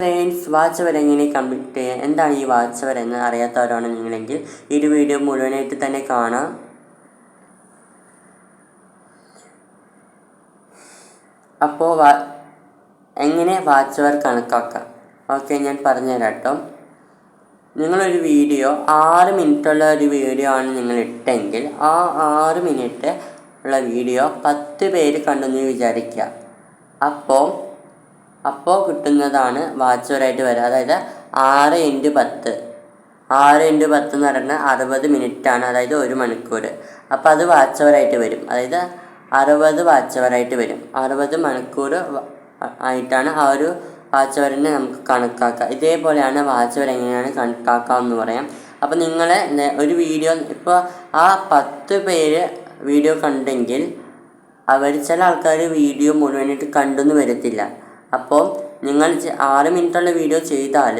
Friends watch എങ്ങനെ complete ചെയ്യാം എന്താണ് ഈ വാച്ച് അവർ എന്ന് അറിയാത്തവരാണ് നിങ്ങളെങ്കിൽ ഈ വീഡിയോ മുഴുവനായിട്ട് തന്നെ കാണാം. അപ്പോൾ വാ എങ്ങനെ വാച്ച് അവർ കണക്കാക്കാം? ഓക്കെ ഞാൻ പറഞ്ഞുതരാം കേട്ടോ നിങ്ങളൊരു വീഡിയോ ആറ് മിനിറ്റുള്ള ഒരു വീഡിയോ ആണ് നിങ്ങൾ ഇട്ടെങ്കിൽ ആ ആറ് മിനിറ്റ് ഉള്ള വീഡിയോ പത്ത് പേര് കണ്ടെന്ന് വിചാരിക്കുക അപ്പോൾ അപ്പോൾ കിട്ടുന്നതാണ് വാച്ചവറായിട്ട് വരിക അതായത് ആറ് ഇന്റു പത്ത്. ആറ് ഇന്റു പത്ത് എന്ന് പറഞ്ഞാൽ അറുപത് മിനിറ്റാണ്. അതായത് ഒരു മണിക്കൂർ അപ്പോൾ അത് വാച്ചവറായിട്ട് വരും. അതായത് അറുപത് വാച്ചവറായിട്ട് വരും. അറുപത് മണിക്കൂർ ആയിട്ടാണ് ആ ഒരു വാച്ചവറിനെ നമുക്ക് കണക്കാക്കുക ഇതേപോലെയാണ് വാച്ചവർ എങ്ങനെയാണ് കണക്കാക്കുക എന്ന് പറയാം അപ്പോൾ നിങ്ങൾ ഒരു വീഡിയോ ഇപ്പോൾ ആ പത്ത് പേര് വീഡിയോ കണ്ടെങ്കിൽ അവർ ചില ആൾക്കാർ വീഡിയോ മുഴുവനായിട്ട് കണ്ടെന്ന് വരത്തില്ല. അപ്പോൾ നിങ്ങൾ ആറ് മിനിറ്റുള്ള വീഡിയോ ചെയ്താൽ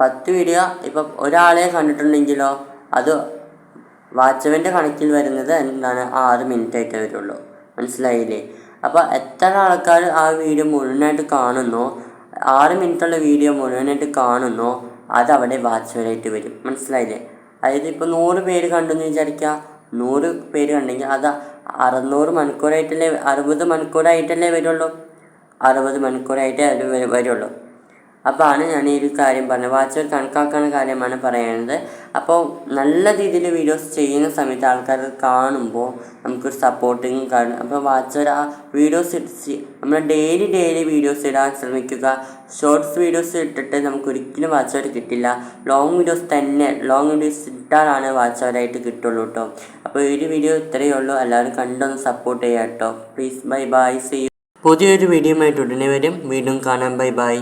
പത്ത് വീഡിയോ ഇപ്പം ഒരാളെ കണ്ടിട്ടുണ്ടെങ്കിലോ അത് വാച്ചവന്റെ കണക്കിൽ വരുന്നത് എന്താണ്? ആറ് മിനിറ്റ് ആയിട്ടേ വരുള്ളൂ. മനസ്സിലായില്ലേ? അപ്പോൾ എത്ര ആൾക്കാർ ആ വീഡിയോ മുഴുവനായിട്ട് കാണുന്നോ? ആറ് മിനിറ്റുള്ള വീഡിയോ മുഴുവനായിട്ട് കാണുന്നോ അത് അവിടെ വാച്ചവനായിട്ട് വരും. മനസ്സിലായില്ലേ? അതായത് ഇപ്പോൾ നൂറ് പേര് കണ്ടു എന്ന് വിചാരിക്കുക. നൂറ് പേര് കണ്ടെങ്കിൽ അത് അറുന്നൂറ് മണിക്കൂറായിട്ടല്ലേ അറുപത് മണിക്കൂറായിട്ടല്ലേ വരുള്ളൂ. അറുപത് മണിക്കൂറായിട്ടേ അത് വരുള്ളൂ. അപ്പോൾ ആണ് ഞാൻ ഈ ഒരു കാര്യം പറഞ്ഞത്. വാച്ചർ കണക്കാക്കുന്ന കാര്യമാണ് പറയുന്നത് അപ്പോൾ നല്ല രീതിയിൽ വീഡിയോസ് ചെയ്യുന്ന സമയത്ത് ആൾക്കാർ കാണുമ്പോൾ നമുക്കൊരു സപ്പോർട്ടിങ് കാണും അപ്പോൾ വാച്ചർ ആ വീഡിയോസ് ഇട്ട് നമ്മൾ ഡെയിലി ഡെയിലി വീഡിയോസ് ഇടാൻ ശ്രമിക്കുക. ഷോർട്സ് വീഡിയോസ് ഇട്ടിട്ട് നമുക്ക് ഒരിക്കലും വാച്ചർ കിട്ടില്ല. ലോങ് വീഡിയോസ് തന്നെ ലോങ് വീഡിയോസ് ഇട്ടാലാണ് വാച്ചവരായിട്ട് കിട്ടുള്ളൂ കേട്ടോ അപ്പോൾ ഈ ഒരു വീഡിയോ ഇത്രയേ ഉള്ളൂ. എല്ലാവരും കണ്ടൊന്ന് സപ്പോർട്ട് ചെയ്യാം കേട്ടോ പ്ലീസ് ബൈ ബൈ സീ പുതിയൊരു ആയിട്ട് ഉടനെ വരും. വീണ്ടും കാണാം. Bye bye.